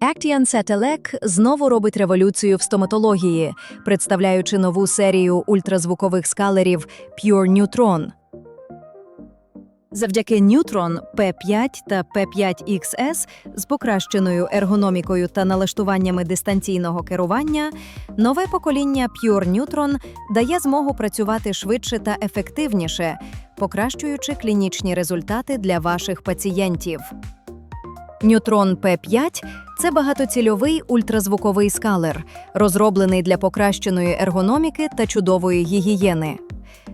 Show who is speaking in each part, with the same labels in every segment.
Speaker 1: Actian Satelec знову робить революцію в стоматології, представляючи нову серію ультразвукових скалерів Pure Neutron. Завдяки Neutron P5 та P5XS з покращеною ергономікою та налаштуваннями дистанційного керування, нове покоління Pure Neutron дає змогу працювати швидше та ефективніше, покращуючи клінічні результати для ваших пацієнтів. Neutron P5 – це багатоцільовий ультразвуковий скалер, розроблений для покращеної ергономіки та чудової гігієни.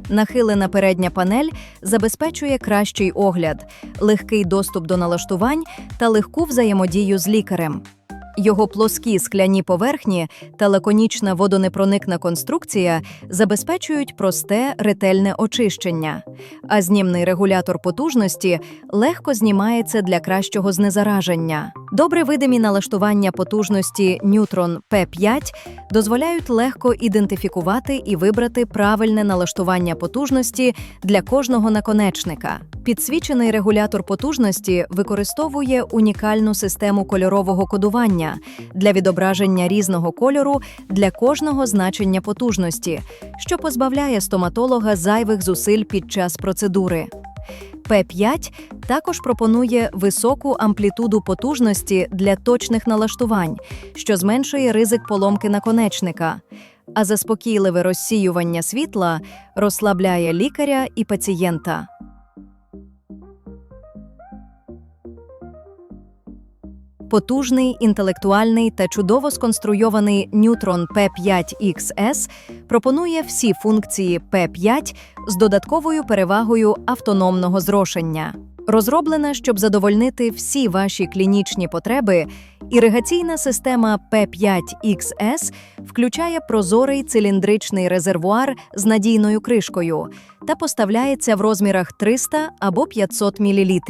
Speaker 1: Нахилена передня панель забезпечує кращий огляд, легкий доступ до налаштувань та легку взаємодію з лікарем. Його плоскі скляні поверхні та лаконічна водонепроникна конструкція забезпечують просте ретельне очищення, а знімний регулятор потужності легко знімається для кращого знезараження. Добре видимі налаштування потужності Neutron P5 дозволяють легко ідентифікувати і вибрати правильне налаштування потужності для кожного наконечника. Підсвічений регулятор потужності використовує унікальну систему кольорового кодування для відображення різного кольору для кожного значення потужності, що позбавляє стоматолога зайвих зусиль під час процедури. P5 також пропонує високу амплітуду потужності для точних налаштувань, що зменшує ризик поломки наконечника, а заспокійливе розсіювання світла розслабляє лікаря і пацієнта. Потужний, інтелектуальний та чудово сконструйований Neutron P5XS пропонує всі функції P5 з додатковою перевагою автономного зрошення. Розроблена, щоб задовольнити всі ваші клінічні потреби, іригаційна система P5XS включає прозорий циліндричний резервуар з надійною кришкою та поставляється в розмірах 300 або 500 мл.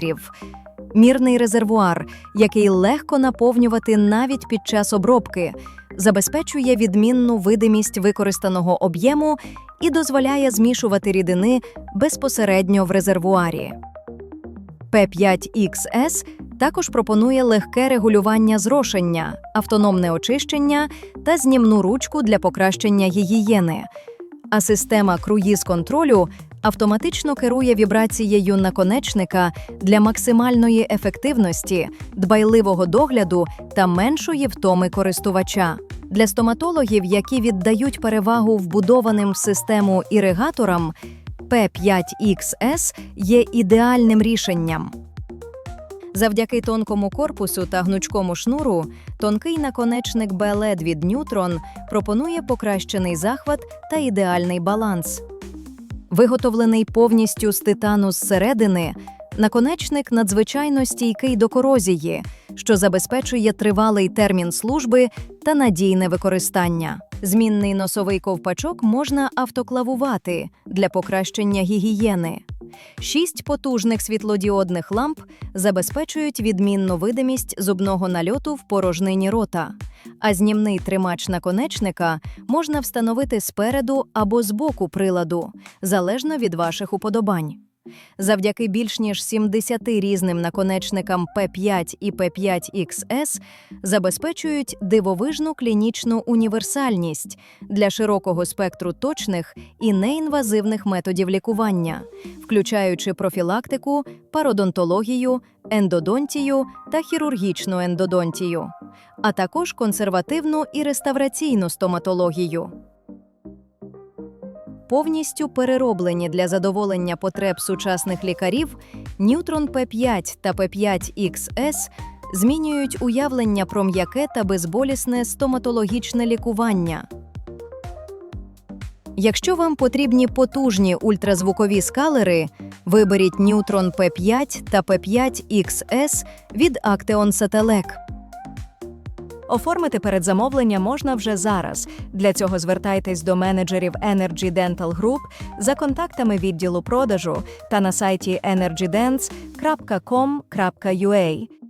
Speaker 1: Мірний резервуар, який легко наповнювати навіть під час обробки, забезпечує відмінну видимість використаного об'єму і дозволяє змішувати рідини безпосередньо в резервуарі. P5XS також пропонує легке регулювання зрошення, автономне очищення та знімну ручку для покращення гігієни. А система круїз-контролю автоматично керує вібрацією наконечника для максимальної ефективності, дбайливого догляду та меншої втоми користувача. Для стоматологів, які віддають перевагу вбудованим в систему іригаторам, P5XS є ідеальним рішенням. Завдяки тонкому корпусу та гнучкому шнуру, тонкий наконечник B-LED від Neutron пропонує покращений захват та ідеальний баланс. Виготовлений повністю з титану зсередини, наконечник надзвичайно стійкий до корозії, що забезпечує тривалий термін служби та надійне використання. Змінний носовий ковпачок можна автоклавувати для покращення гігієни. Шість потужних світлодіодних ламп забезпечують відмінну видимість зубного нальоту в порожнині рота, а знімний тримач наконечника можна встановити спереду або з боку приладу, залежно від ваших уподобань. Завдяки більш ніж 70 різним наконечникам P5 і P5XS забезпечують дивовижну клінічну універсальність для широкого спектру точних і неінвазивних методів лікування, включаючи профілактику, пародонтологію, ендодонтію та хірургічну ендодонтію, а також консервативну і реставраційну стоматологію повністю перероблені для задоволення потреб сучасних лікарів, Neutron P5 та P5XS змінюють уявлення про м'яке та безболісне стоматологічне лікування. Якщо вам потрібні потужні ультразвукові скалери, виберіть Neutron P5 та P5XS від Acteon Satelec. Оформити передзамовлення можна вже зараз. Для цього звертайтесь до менеджерів Energy Dental Group за контактами відділу продажу та на сайті energydents.com.ua.